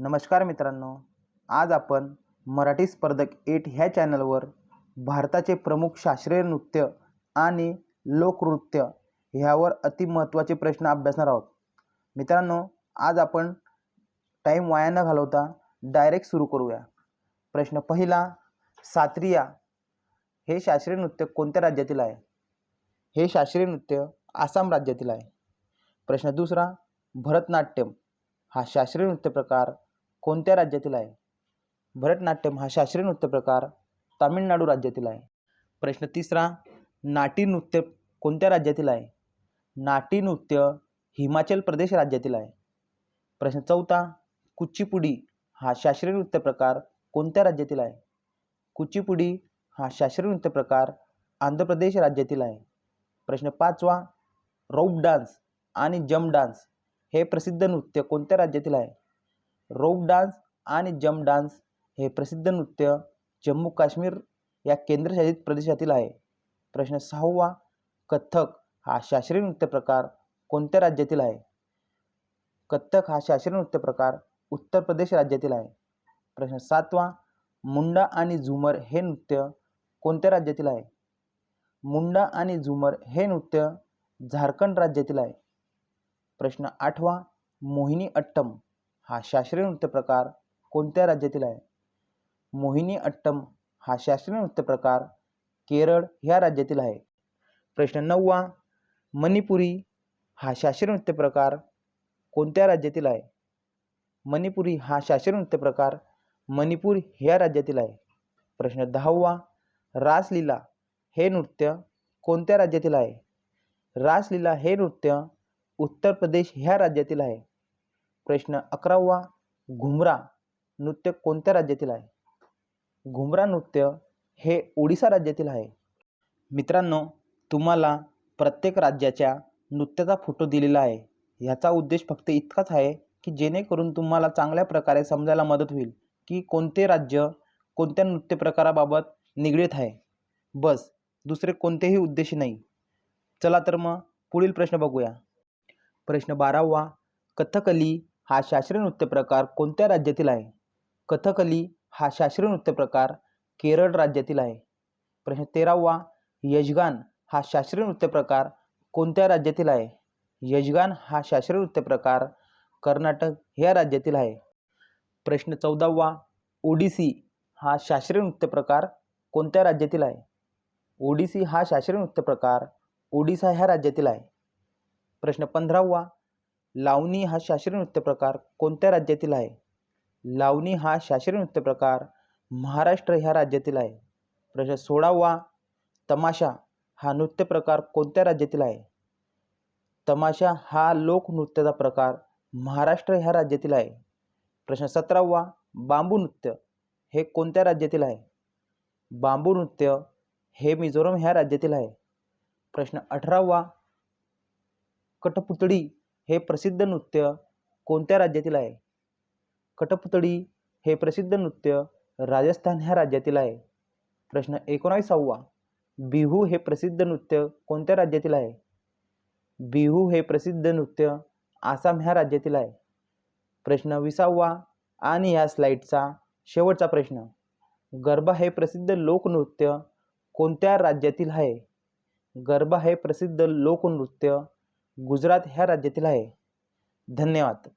नमस्कार मित्रांनो आज आपण मराठी स्पर्धक एट ह्या चॅनलवर भारताचे प्रमुख शास्त्रीय नृत्य आणि लोकनृत्य ह्यावर अतिमहत्त्वाचे प्रश्न अभ्यासणार आहोत. मित्रांनो आज आपण टाईम वाया न घालवता डायरेक्ट सुरू करूया. प्रश्न पहिला सात्रिया हे शास्त्रीय नृत्य कोणत्या राज्यातील आहे? हे शास्त्रीय नृत्य आसाम राज्यातील आहे. प्रश्न दुसरा भरतनाट्यम हा शास्त्रीय नृत्य प्रकार कोणत्या राज्यातील आहे? भरतनाट्यम हा शास्त्रीय नृत्य प्रकार तामिळनाडू राज्यातील आहे. प्रश्न तिसरा नाटी नृत्य कोणत्या राज्यातील आहे? नाटी नृत्य हिमाचल प्रदेश राज्यातील आहे. प्रश्न चौथा कुचीपुडी हा शास्त्रीय नृत्य प्रकार कोणत्या राज्यातील आहे? कुचीपुडी हा शास्त्रीय नृत्य प्रकार आंध्र प्रदेश राज्यातील आहे. प्रश्न पाचवा रौप डान्स आणि जम डान्स हे प्रसिद्ध नृत्य कोणत्या राज्यातील आहे? रोप डान्स आणि जम डान्स हे प्रसिद्ध नृत्य जम्मू काश्मीर या केंद्रशासित प्रदेशातील आहे. प्रश्न सहावा कथ्थक हा शास्त्रीय नृत्य प्रकार कोणत्या राज्यातील आहे? कथ्थक हा शास्त्रीय नृत्य प्रकार उत्तर प्रदेश राज्यातील आहे. प्रश्न सातवा मुंडा आणि झुमर हे नृत्य कोणत्या राज्यातील आहे? मुंडा आणि झुमर हे नृत्य झारखंड राज्यातील आहे. प्रश्न आठवा मोहिनी अट्टम हा शास्त्रीय नृत्य प्रकार कोणत्या राज्यातील आहे? मोहिनी अट्टम हा शास्त्रीय नृत्य प्रकार केरळ ह्या राज्यातील आहे. प्रश्न नववा, मणिपुरी हा शास्त्रीय नृत्य प्रकार कोणत्या राज्यातील आहे? मणिपुरी हा शास्त्रीय नृत्य प्रकार मणिपूर ह्या राज्यातील आहे. प्रश्न दहावा, रासलीला हे नृत्य कोणत्या राज्यातील आहे? रासलीला हे नृत्य उत्तर प्रदेश ह्या राज्यातील आहे. प्रश्न अकरावा घुमरा नृत्य कोणत्या राज्यातील आहे? घुमरा नृत्य हे ओडिसा राज्यातील आहे. मित्रांनो तुम्हाला प्रत्येक राज्याच्या नृत्याचा फोटो दिलेला आहे. ह्याचा उद्देश फक्त इतकाच आहे की जेणेकरून तुम्हाला चांगल्या प्रकारे समजायला मदत होईल की कोणते राज्य कोणत्या नृत्य प्रकाराबाबत निगडीत आहे. बस दुसरे कोणतेही उद्देश नाही. चला तर मग पुढील प्रश्न बघूया. प्रश्न बारावा कथकली हा शास्त्रीय नृत्य प्रकार कोणत्या राज्यातील आहे? कथकली हा शास्त्रीय नृत्य प्रकार केरळ राज्यातील आहे. प्रश्न तेरावा यजगान हा शास्त्रीय नृत्य प्रकार कोणत्या राज्यातील आहे? यजगान हा शास्त्रीय नृत्य प्रकार कर्नाटक ह्या राज्यातील आहे. प्रश्न चौदावा ओडिसी हा शास्त्रीय नृत्य प्रकार कोणत्या राज्यातील आहे? ओडिसी हा शास्त्रीय नृत्य प्रकार ओडिसा ह्या राज्यातील आहे. प्रश्न पंधरावा लावणी हा शास्त्रीय नृत्य प्रकार कोणत्या राज्यातील आहे? लावणी हा शास्त्रीय नृत्य प्रकार महाराष्ट्र ह्या राज्यातील आहे. प्रश्न सोळावा तमाशा हा नृत्य प्रकार कोणत्या राज्यातील आहे? तमाशा हा लोकनृत्याचा प्रकार महाराष्ट्र ह्या राज्यातील आहे. प्रश्न सतरावा बांबू नृत्य हे कोणत्या राज्यातील आहे? बांबू नृत्य हे मिझोरम ह्या राज्यातील आहे. प्रश्न अठरावा कठपुतळी हे प्रसिद्ध नृत्य कोणत्या राज्यातील आहे? कटपुतळी हे प्रसिद्ध नृत्य राजस्थान ह्या राज्यातील आहे. प्रश्न एकोणावीसावा. बिहू हे प्रसिद्ध नृत्य कोणत्या राज्यातील आहे? बिहू हे प्रसिद्ध नृत्य आसाम ह्या राज्यातील आहे. प्रश्न विसावा आणि या स्लाईडचा शेवटचा प्रश्न. गरबा हे प्रसिद्ध लोकनृत्य कोणत्या राज्यातील आहे? गरबा हे प्रसिद्ध लोकनृत्य गुजरात ह्या राज्यातील आहे. धन्यवाद.